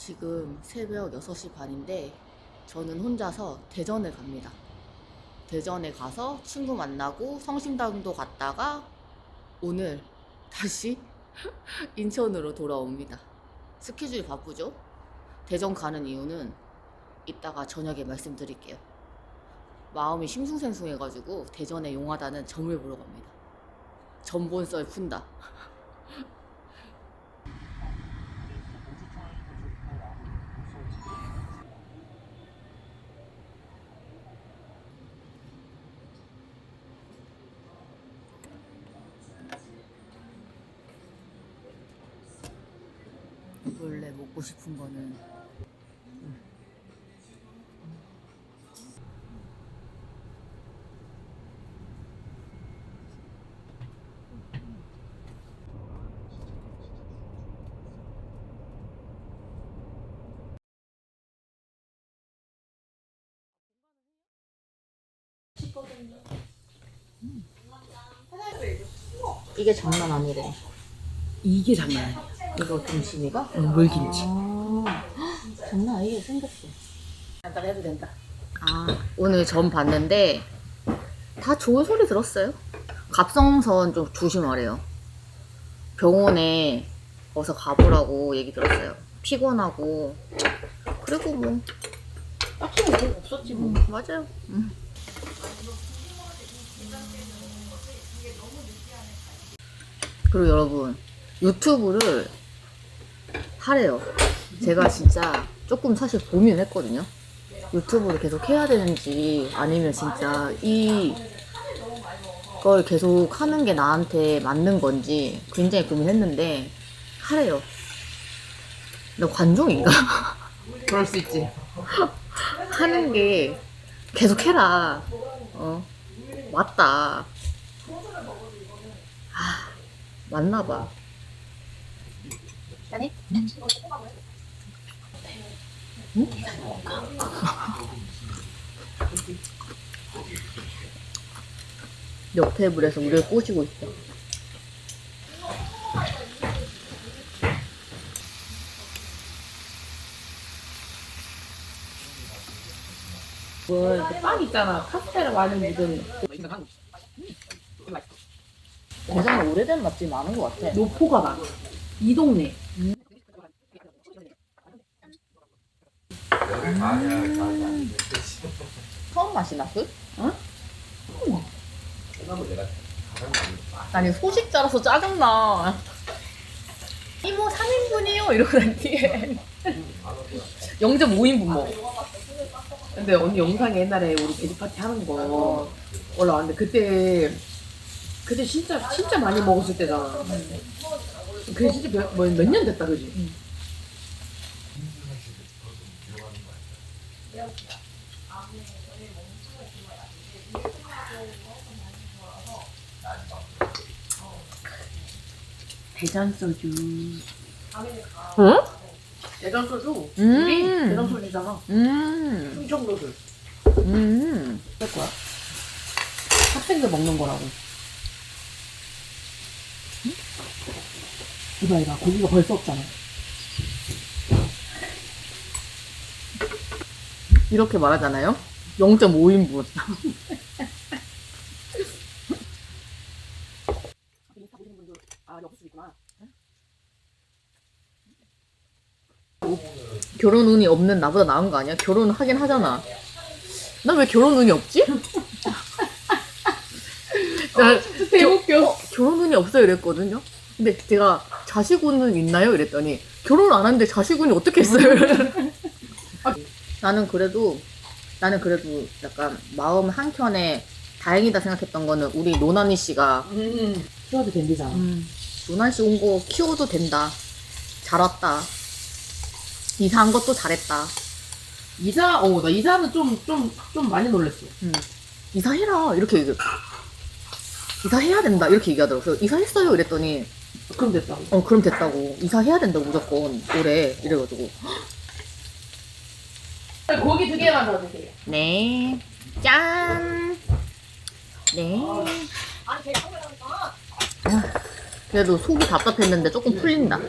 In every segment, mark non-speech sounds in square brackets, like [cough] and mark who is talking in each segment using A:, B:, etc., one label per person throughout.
A: 지금 새벽 6시 반인데 저는 혼자서 대전에 갑니다. 대전에 가서 친구 만나고 성심당도 갔다가 오늘 다시 [laughs] 인천으로 돌아옵니다. 스케줄이 바쁘죠? 대전 가는 이유는 이따가 저녁에 말씀드릴게요. 마음이 싱숭생숭해가지고 대전에 용하다는 점을 보러 갑니다. 전본썰 푼다. 원래 먹고 싶은 거는 이게 장난 아니래.
B: 이게 장난 아니야.
A: 이거 김치미가?
B: 응, 물김치.
A: 아, 장난 아니게 생겼어.
B: 간단 해도 된다.
A: 아, 오늘 전 봤는데 다 좋은 소리 들었어요. 갑성선 좀 조심하래요. 병원에 어서 가보라고 얘기 들었어요. 피곤하고 그리고 뭐
B: 딱히 뭐 없었지 뭐.
A: 음, 맞아요. 음. 그리고 여러분 유튜브를 하래요. 제가 진짜 조금 사실 고민했거든요. 유튜브를 계속 해야 되는지 아니면 진짜 이걸 계속 하는 게 나한테 맞는 건지 굉장히 고민했는데 하래요. 나 관종인가? [laughs]
B: 그럴 수 있지. [laughs]
A: 하는 게 계속 해라. 어, 맞다. 아, 맞나 봐.
B: 아니?
A: 옆 테이블에서 우리를 꼬시고 있어.
B: 뭐, 그빵 있잖아. 카스테라 많이 묻은.
A: 대전에 오래된 맛집 많은 것 같아.
B: 노포가 많아. 이 동네.
A: 마시나 그?
B: 응?
A: 아니 소식자라서 짜증나. 이모 3인분이요 이러고 난 뒤에 0.5인분 먹어.
B: 근데 언니 영상에 옛날에 우리 돼지 파티 하는 거 올라왔는데 그때 그때 진짜 진짜 많이 먹었을 때잖아. 그게 진짜 몇년 됐다 그지? 대전 소주.
A: 응?
B: 대전 소주.
A: 음.
B: 우리 대전 소주잖아.
A: 음,
B: 충청도술.
A: 음.
B: 할 거야? 학생들 먹는 거라고. 이봐 이봐 고기가 벌써 없잖아.
A: 이렇게 말하잖아요. 0.5인분.
B: 아 여기 수 있구나.
A: 결혼 운이 없는 나보다 나은 거 아니야? 결혼을 하긴 하잖아. 나 왜 결혼 운이 없지? [laughs] 나
B: 개웃겨.
A: 결혼 운이 없어요 이랬거든요. 근데 제가 자식 운은 있나요? 이랬더니 결혼 안 하는데 자식 운이 어떻게 있어요? [laughs] 나는 그래도 나는 그래도 약간 마음 한 켠에 다행이다 생각했던 거는 우리 노나니 씨가
B: 음. 키워도 된대잖아.
A: 음, 노나니 씨 온 거 키워도 된다. 잘 왔다. 이사한 것도 잘했다.
B: 이사, 어, 나 이사는 좀, 좀, 좀 많이 놀랬어.
A: 음, 이사해라 이렇게 얘기. 이사해야 된다 이렇게 얘기하더라고요. 그래서 이사했어요 이랬더니
B: 그럼 됐다.
A: 어 그럼 됐다고 이사해야 된다고 무조건 올해 이래가지고 [gasps]
B: 고기 두 개만 더 주세요.
A: 네. 짠. 네. 아, 그래도 속이 답답했는데 조금 풀린다.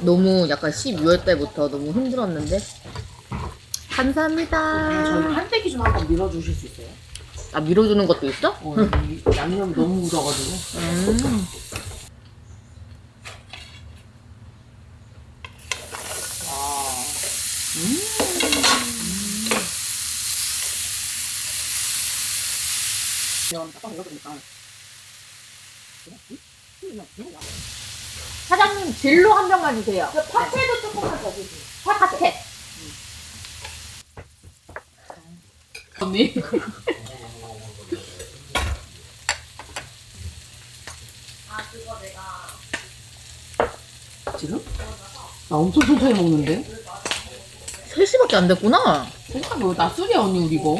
A: 너무 약간 12월 때부터 너무 힘들었는데 감사합니다.
B: 저희 판때기 좀 한번 밀어주실 수 있어요?
A: 아 밀어주는 것도 있어?
B: 어, 이 양념이 너무 묻어가지고.
A: 음.
B: 아. 음. 딱 익어버리니까.
A: 사장님 진로 한 병만 주세요.
B: 파채도 조금만 더 주세요.
A: 파테.
B: 언니. 지금? 나 엄청 천천히 먹는데?
A: 3시밖에 안 됐구나.
B: 그러니까 뭐 낮술이야 언니 우리 이거.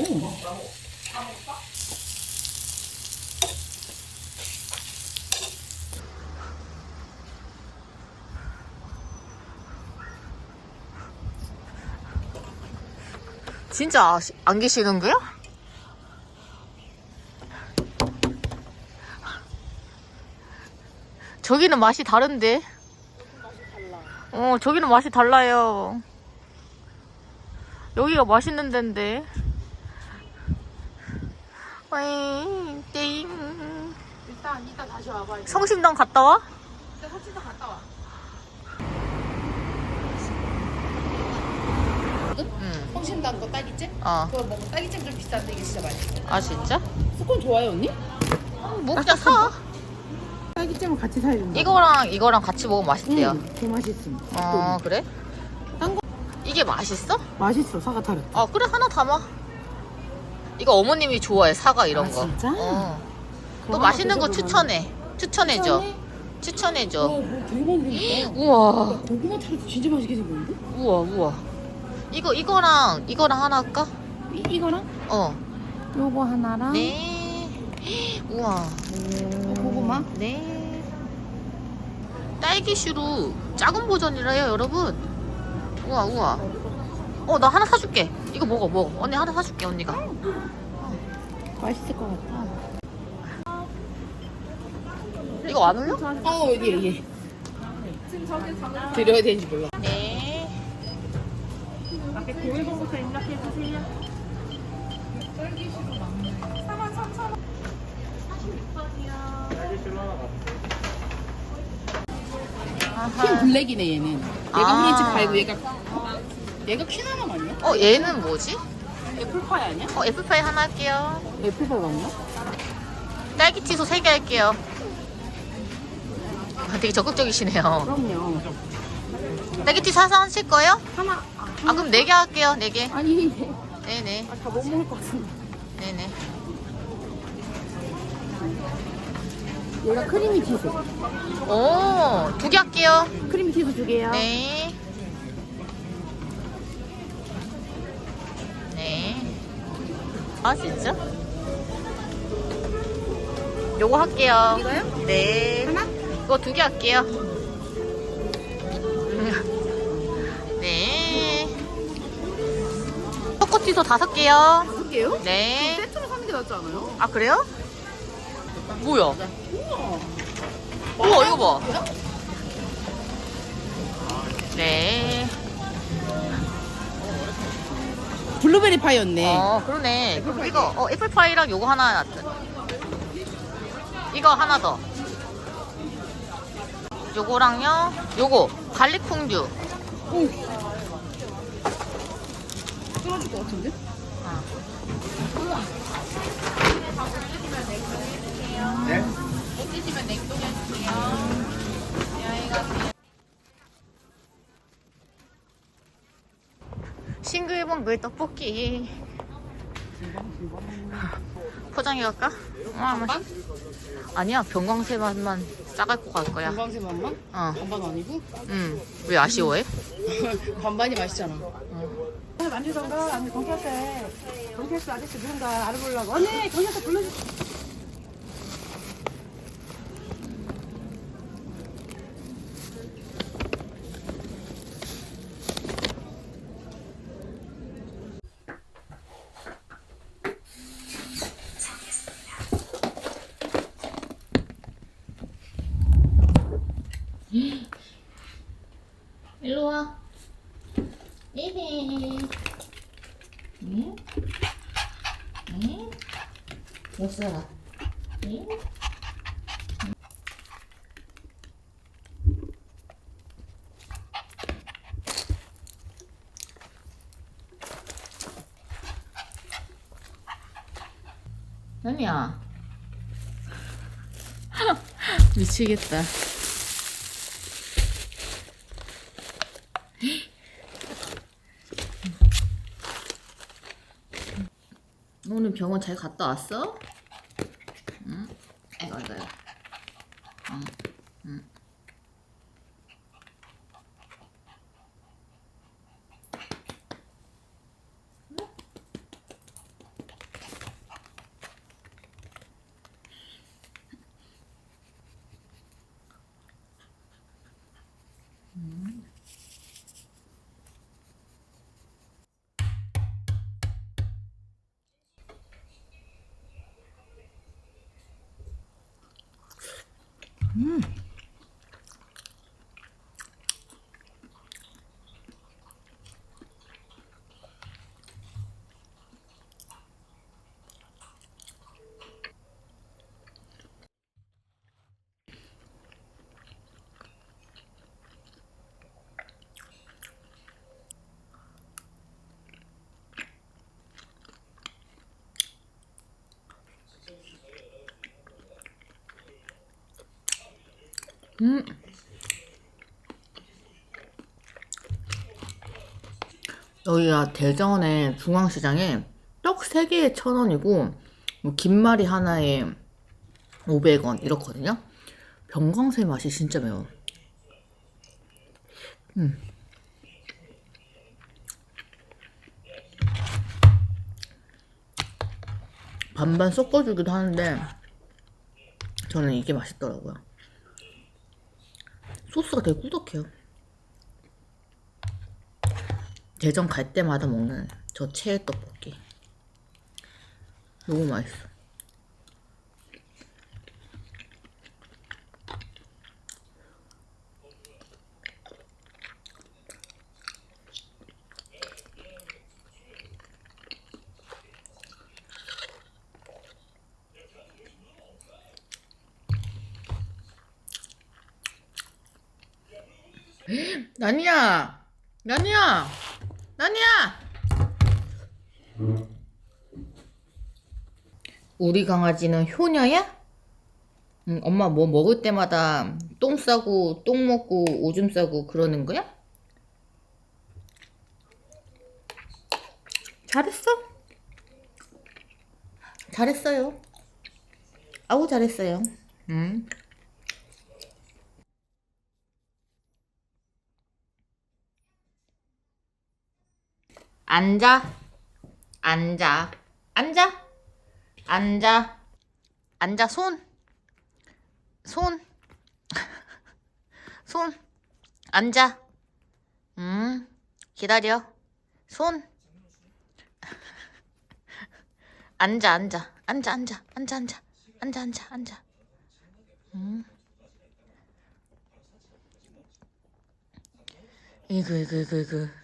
A: 진짜 안 계시는 거야? 저기는 맛이 다른데. 어, 저기는 맛이 달라요. 여기가 맛있는 데인데. 어이, 띵.
B: 일단 이따 다시 와봐. 이제.
A: 성심당 갔다 와?
B: 솔직히 갔다 와.
A: 응.
B: 성심당 거 딸기잼?
A: 어.
B: 그거 먹으면 딸기잼 좀 비싼데 이게 진짜 맛있어.
A: 아, 진짜?
B: 스콘 좋아요 언니?
A: 뭐 그냥 사.
B: 딸기잼은 같이 사야 된다.
A: 이거랑 이거랑 같이 먹으면 맛있대요.
B: 응, 더 맛있음.
A: 어, 그래?
B: 딴 거-
A: 이게 맛있어?
B: 맛있어 사과 타르트.
A: 아 그래 하나 담아 이거 어머님이 좋아해 사과 이런
B: 아,
A: 거
B: 진짜?
A: 어. 또 맛있는 거
B: 하나
A: 추천해 추천해줘
B: 추천해?
A: 추천해줘
B: 어, 뭐 생겼다.
A: 우와
B: 고구마 타르트 진짜 맛있게 생겼는데?
A: 우와 우와 이거 이거랑 이거랑 하나 할까?
B: 이, 이거랑
A: 어
B: 요거 하나랑
A: 네. 우와
B: 고구마?
A: 네 딸기슈로 작은 버전이라요 여러분 우와 우와 어 나 하나 사줄게 이거 먹어 먹어 언니 하나 사줄게 언니가
B: 맛있을 것 같아.
A: 이거 안 올려?
B: 어 여기 여기. 드려야 되는지 몰라.
A: 네
B: 퀸 블랙이네 얘는. 얘가
A: 아.
B: 프렌치 파이고 얘가 얘가 퀸하나 아니야?
A: 어 얘는 뭐지?
B: 애플파이 아니야?
A: 어 애플파이 하나 할게요
B: 애플파이 맞나?
A: 딸기 치소 3개 할게요 아, 되게 적극적이시네요
B: 그럼요.
A: 딸기 치소 하나 하실 거예요?
B: 하나
A: 아 그럼 4개 할게요 4개
B: 아니
A: 네네
B: 다못 먹을 것 같은데.
A: 네네
B: 얘가 크리미 티스.
A: 오 두 개 할게요
B: 크리미 티스 두 개요.
A: 네. 네. 아, 진짜? 요거 할게요.
B: 이거요?
A: 네.
B: 하나?
A: 이거 두 개 할게요. 초코티소 다섯 개요.
B: 다섯 개요?
A: 네.
B: 세트로 사는 게 낫지 않아요?
A: 아, 그래요? 뭐야?
B: 우와.
A: 우와, 이거 봐. 네.
B: 블루베리 파이였네.
A: 어, 그러네. 그럼 이거, 어, 애플파이랑 요거 하나 놨다. 이거 하나 더. 요거랑요, 요거, 갈릭 퐁듀.
B: 오. 떨어질 것 같은데?
A: 드시면 냉동해주세요. 싱글벙글 떡볶이. 포장해 갈까? 어, 아마- 아니야, 병광세 맛만 싸갖고 갈 거야.
B: 건강새 맛만?
A: 어,
B: 반반 아니고?
A: 응. 왜 아쉬워해? [laughs]
B: 반반이 맛있잖아. 만주던가 아니 경찰서 경찰서 아저씨 누군가 알아보려고 언니 경찰서 불러주.
A: 일로 아니야. [laughs] 미치겠다. 오늘 병원 잘 갔다 왔어? Mm. 음. 여기가 대전의 중앙시장에 떡 3개에 1,000원이고 뭐 김말이 하나에 500원 이렇거든요. 병광새 맛이 진짜 매워. 음. 반반 섞어주기도 하는데 저는 이게 맛있더라고요. 소스가 되게 꾸덕해요. 대전 갈 때마다 먹는 저 최애 떡볶이. 너무 맛있어. [gasps] 나니야! 나니야! 나니야! 우리 강아지는 효녀야? 응, 엄마 뭐 먹을 때마다 똥 싸고 똥 먹고 오줌 싸고 그러는 거야? 잘했어. 잘했어요. 아우 잘했어요. 응. 앉아. 앉아. 앉아. 앉아. 앉아. 손. 손. [laughs] 손. 앉아. 음. 기다려. 손. [laughs] 앉아, 앉아. 앉아, 앉아. 앉아, 앉아. 앉아, 앉아, 앉아. 음. 이거, 이거, 이거, 이거.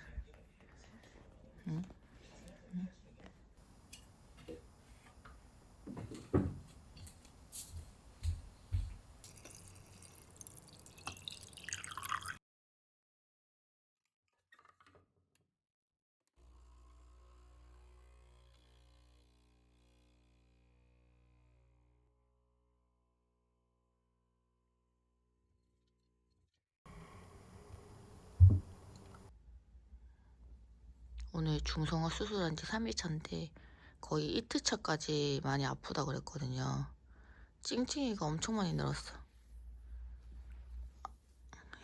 A: 오늘 중성화 수술한 지 3일차인데 거의 이틀차까지 많이 아프다 그랬거든요. 찡찡이가 엄청 많이 늘었어.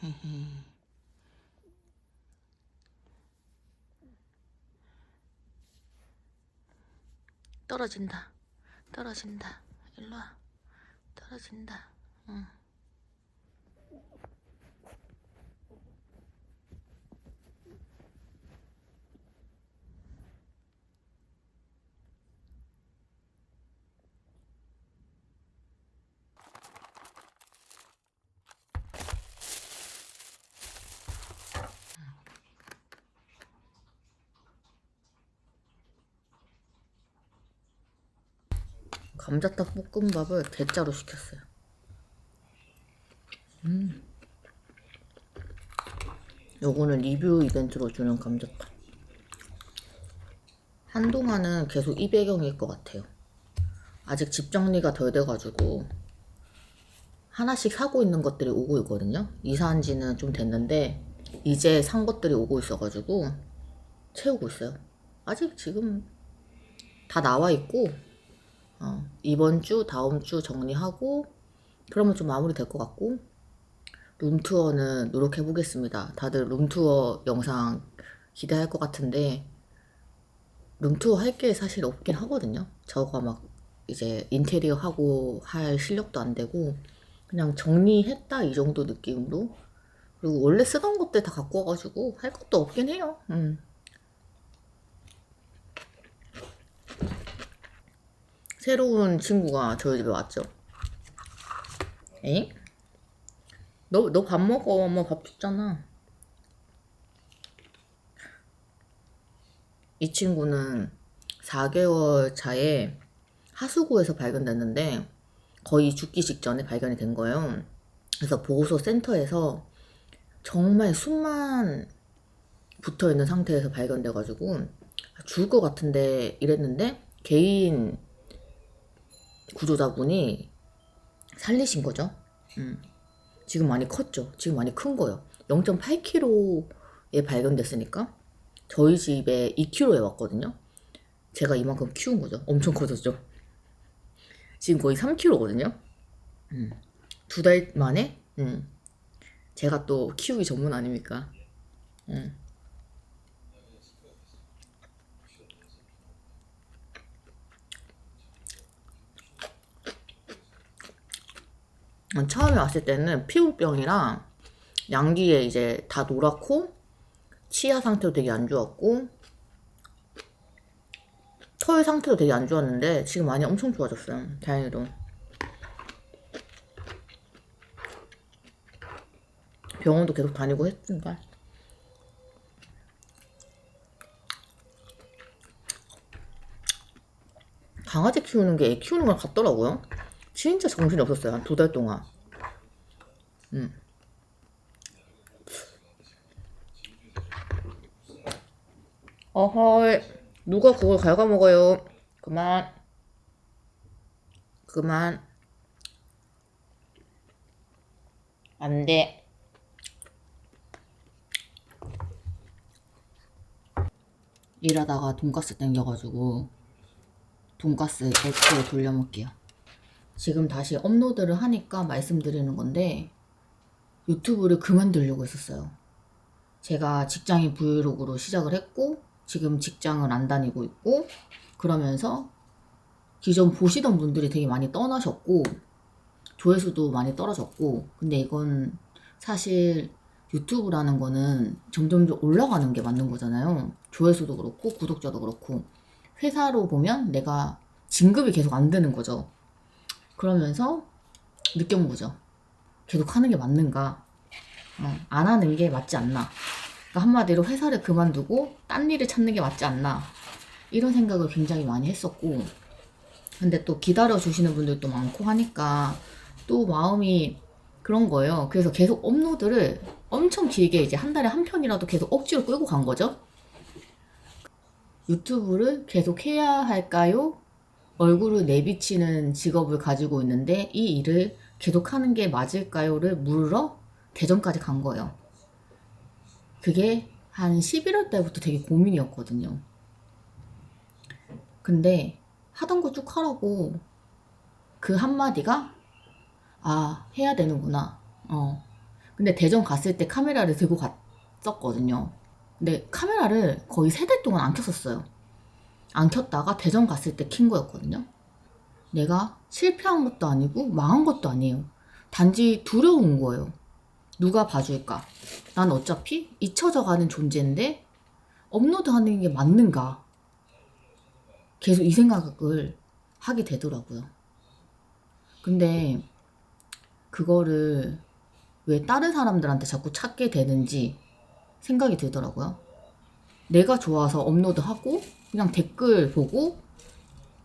A: [laughs] 떨어진다. 떨어진다. 일로 와. 떨어진다. 응. 감자탕 볶음밥을 대짜로 시켰어요. 음. 요거는 리뷰 이벤트로 주는 감자탕. 한동안은 계속 이 배경일 것 같아요. 아직 집 정리가 덜 돼가지고 하나씩 사고 있는 것들이 오고 있거든요. 이사한 지는 좀 됐는데 이제 산 것들이 오고 있어가지고 채우고 있어요. 아직 지금 다 나와 있고 어, 이번 주 다음 주 정리하고 그러면 좀 마무리 될 것 같고 룸투어는 노력해 보겠습니다. 다들 룸투어 영상 기대할 것 같은데 룸투어 할 게 사실 없긴 하거든요. 저거 막 이제 인테리어 하고 할 실력도 안 되고 그냥 정리했다 이 정도 느낌으로 그리고 원래 쓰던 것들 다 갖고 와가지고 할 것도 없긴 해요. 음. 새로운 친구가 저희 집에 왔죠. 에잉? 너, 너 밥 먹어. 엄마 밥 줬잖아. 이 친구는 4개월 차에 하수구에서 발견됐는데 거의 죽기 직전에 발견이 된 거예요. 그래서 보호소 센터에서 정말 숨만 붙어 있는 상태에서 발견돼가지고 죽을 것 같은데 이랬는데 개인 구조자분이 살리신 거죠. 음. 지금 많이 컸죠. 지금 많이 큰 거예요. 0.8kg에 발견됐으니까 저희 집에 2kg에 왔거든요. 제가 이만큼 키운 거죠. 엄청 커졌죠. 지금 거의 3kg거든요. 음. 두달 만에 음. 제가 또 키우기 전문 아닙니까? 음. 처음에 왔을 때는 피부병이랑 양기에 이제 다 노랗고 치아 상태도 되게 안 좋았고 털 상태도 되게 안 좋았는데 지금 많이 엄청 좋아졌어요. 다행히도. 병원도 계속 다니고 했으니까. 강아지 키우는 게 애 키우는 걸 같더라고요. 진짜 정신이 없었어요. 한 두 달 동안. 음. 어허이. 누가 그걸 갉아먹어요. 그만. 그만. 안 돼. 일하다가 돈가스 땡겨가지고 돈가스 액체에 돌려먹게요. 지금 다시 업로드를 하니까 말씀드리는 건데 유튜브를 그만두려고 했었어요. 제가 직장인 브이로그로 시작을 했고 지금 직장을 안 다니고 있고 그러면서 기존 보시던 분들이 되게 많이 떠나셨고 조회수도 많이 떨어졌고 근데 이건 사실 유튜브라는 거는 점점 점 올라가는 게 맞는 거잖아요. 조회수도 그렇고 구독자도 그렇고 회사로 보면 내가 진급이 계속 안 되는 거죠. 그러면서 느껴본 거죠. 계속 하는 게 맞는가? 어, 안 하는 게 맞지 않나? 그러니까 한마디로 회사를 그만두고 딴 일을 찾는 게 맞지 않나? 이런 생각을 굉장히 많이 했었고, 근데 또 기다려 주시는 분들도 많고 하니까 또 마음이 그런 거예요. 그래서 계속 업로드를 엄청 길게 이제 한 달에 한 편이라도 계속 억지로 끌고 간 거죠. 유튜브를 계속 해야 할까요? 얼굴을 내비치는 직업을 가지고 있는데 이 일을 계속하는 게 맞을까요?를 물으러 대전까지 간 거예요. 그게 한 11월 달부터 되게 고민이었거든요. 근데 하던 거 쭉 하라고 그 한마디가 아 해야 되는구나. 어. 근데 대전 갔을 때 카메라를 들고 갔었거든요. 근데 카메라를 거의 세 달 동안 안 켰었어요. 안 켰다가 대전 갔을 때 킨 거였거든요. 내가 실패한 것도 아니고 망한 것도 아니에요. 단지 두려운 거예요. 누가 봐줄까? 난 어차피 잊혀져 가는 존재인데 업로드 하는 게 맞는가? 계속 이 생각을 하게 되더라고요. 근데 그거를 왜 다른 사람들한테 자꾸 찾게 되는지 생각이 들더라고요. 내가 좋아서 업로드하고 그냥 댓글 보고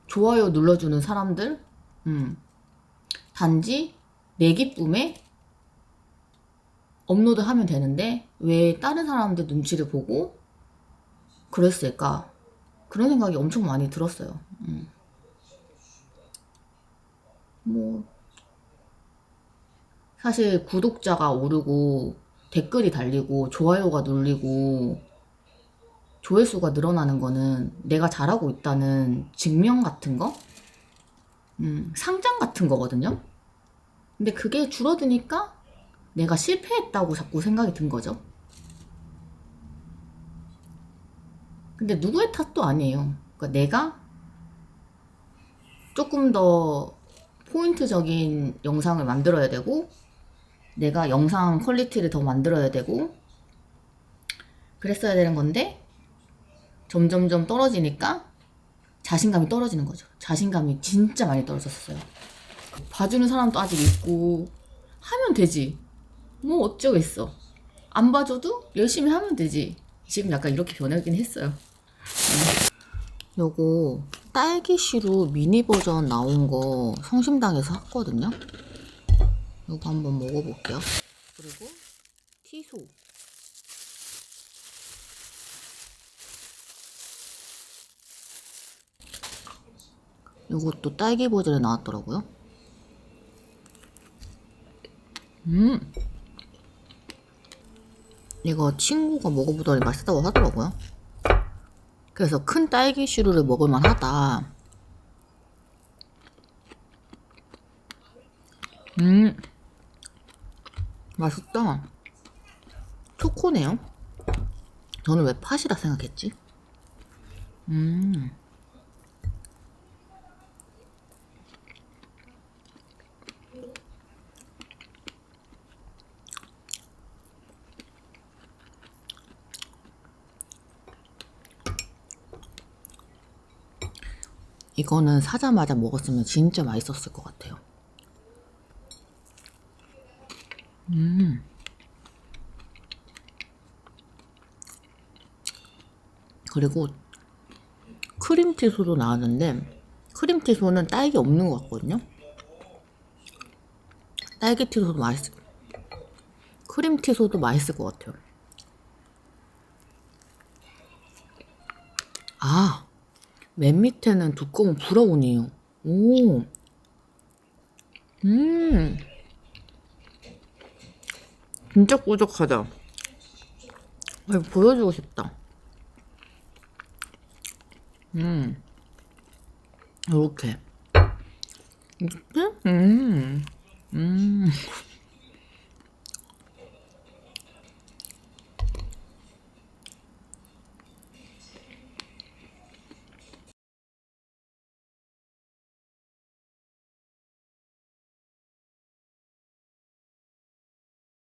A: 좋아요 눌러주는 사람들 음. 단지 내 기쁨에 업로드 하면 되는데 왜 다른 사람들 눈치를 보고 그랬을까? 그런 생각이 엄청 많이 들었어요. 음. 뭐 사실 구독자가 오르고 댓글이 달리고 좋아요가 눌리고 조회수가 늘어나는 거는 내가 잘하고 있다는 증명 같은 거? 음, 상장 같은 거거든요? 근데 그게 줄어드니까 내가 실패했다고 자꾸 생각이 든 거죠. 근데 누구의 탓도 아니에요. 그러니까 내가 조금 더 포인트적인 영상을 만들어야 되고, 내가 영상 퀄리티를 더 만들어야 되고, 그랬어야 되는 건데, 점점점 떨어지니까 자신감이 떨어지는 거죠. 자신감이 진짜 많이 떨어졌어요. 봐주는 사람도 아직 있고, 하면 되지. 뭐 어쩌겠어. 안 봐줘도 열심히 하면 되지. 지금 약간 이렇게 변하긴 했어요. 음. 요거 딸기시루 미니 버전 나온 거 성심당에서 샀거든요. 요거 한번 먹어볼게요. 그리고 티소. 요것도 딸기 버전에 나왔더라고요. 음. 이거 친구가 먹어보더니 맛있다고 하더라고요. 그래서 큰 딸기 시루를 먹을만 하다. 음. 맛있다. 초코네요. 저는 왜 팥이라 생각했지? 음. 이거는 사자마자 먹었으면 진짜 맛있었을 것 같아요. 음. 그리고 크림치소도 나왔는데 크림치소는 딸기 없는 것 같거든요. 딸기치소도 맛있. 크림치소도 맛있을 것 같아요. 아, 맨 밑에는 두꺼운 브라운이에요. 오. 음. 진짜 꾸덕하다. 아, 이거 보여주고 싶다. 음. 요렇게. 이렇게? 음. 음.